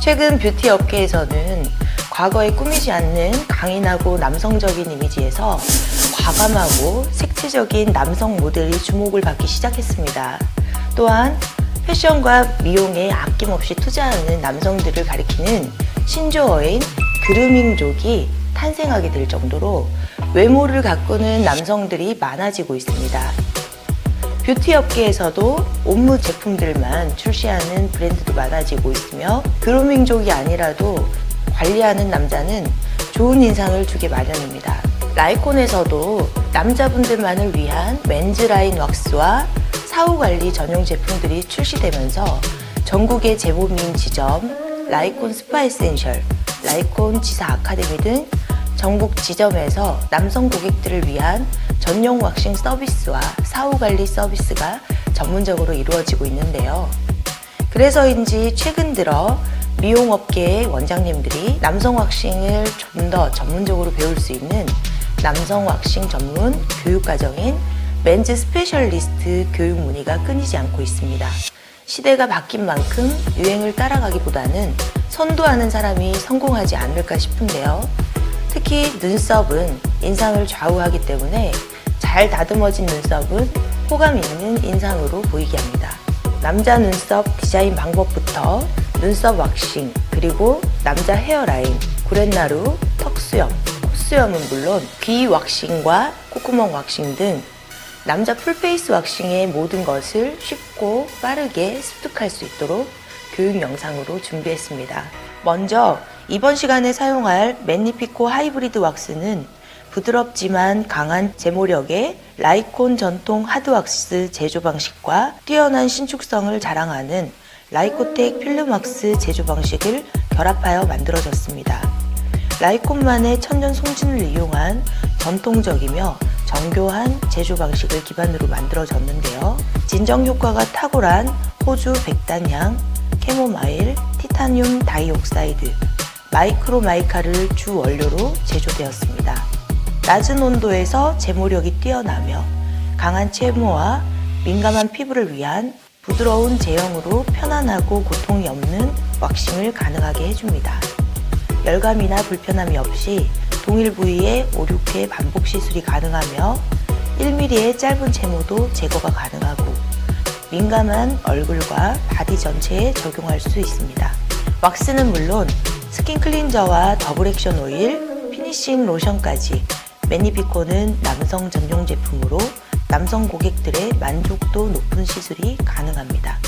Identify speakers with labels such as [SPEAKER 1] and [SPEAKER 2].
[SPEAKER 1] 최근 뷰티 업계에서는 과거에 꾸미지 않는 강인하고 남성적인 이미지에서 과감하고 색채적인 남성 모델이 주목을 받기 시작했습니다. 또한 패션과 미용에 아낌없이 투자하는 남성들을 가리키는 신조어인 그루밍족이 탄생하게 될 정도로 외모를 가꾸는 남성들이 많아지고 있습니다. 뷰티 업계에서도 옴무 제품들만 출시하는 브랜드도 많아지고 있으며 그루밍족이 아니라도 관리하는 남자는 좋은 인상을 주게 마련입니다. 라이콘에서도 남자분들만을 위한 맨즈 라인 왁스와 사후 관리 전용 제품들이 출시되면서 전국의 제보민 지점, 라이콘 스파 에센셜, 라이콘 지사 아카데미 등 전국 지점에서 남성 고객들을 위한 전용 왁싱 서비스와 사후 관리 서비스가 전문적으로 이루어지고 있는데요. 그래서인지 최근 들어 미용업계의 원장님들이 남성 왁싱을 좀 더 전문적으로 배울 수 있는 남성 왁싱 전문 교육과정인 맨즈 스페셜리스트 교육 문의가 끊이지 않고 있습니다. 시대가 바뀐 만큼 유행을 따라가기보다는 선도하는 사람이 성공하지 않을까 싶은데요. 특히 눈썹은 인상을 좌우하기 때문에 잘 다듬어진 눈썹은 호감 있는 인상으로 보이게 합니다. 남자 눈썹 디자인 방법부터 눈썹 왁싱, 그리고 남자 헤어라인, 구렛나루, 턱수염, 콧수염은 물론 귀 왁싱과 콧구멍 왁싱 등 남자 풀페이스 왁싱의 모든 것을 쉽고 빠르게 습득할 수 있도록 교육 영상으로 준비했습니다. 먼저 이번 시간에 사용할 매니피코 하이브리드 왁스는 부드럽지만 강한 제모력의 라이콘 전통 하드왁스 제조 방식과 뛰어난 신축성을 자랑하는 라이코텍 필름 왁스 제조 방식을 결합하여 만들어졌습니다. 라이콘만의 천년 송진을 이용한 전통적이며 정교한 제조 방식을 기반으로 만들어졌는데요. 진정 효과가 탁월한 호주 백단향, 캐모마일, 티타늄 다이옥사이드, 마이크로마이카를 주 원료로 제조되었습니다. 낮은 온도에서 제모력이 뛰어나며 강한 채모와 민감한 피부를 위한 부드러운 제형으로 편안하고 고통이 없는 왁싱을 가능하게 해줍니다. 열감이나 불편함이 없이 동일 부위에 5, 6회 반복 시술이 가능하며 1mm의 짧은 채모도 제거가 가능하고 민감한 얼굴과 바디 전체에 적용할 수 있습니다. 왁스는 물론 스킨 클린저와 더블 액션 오일, 피니싱 로션까지 매니피코는 남성 전용 제품으로 남성 고객들의 만족도 높은 시술이 가능합니다.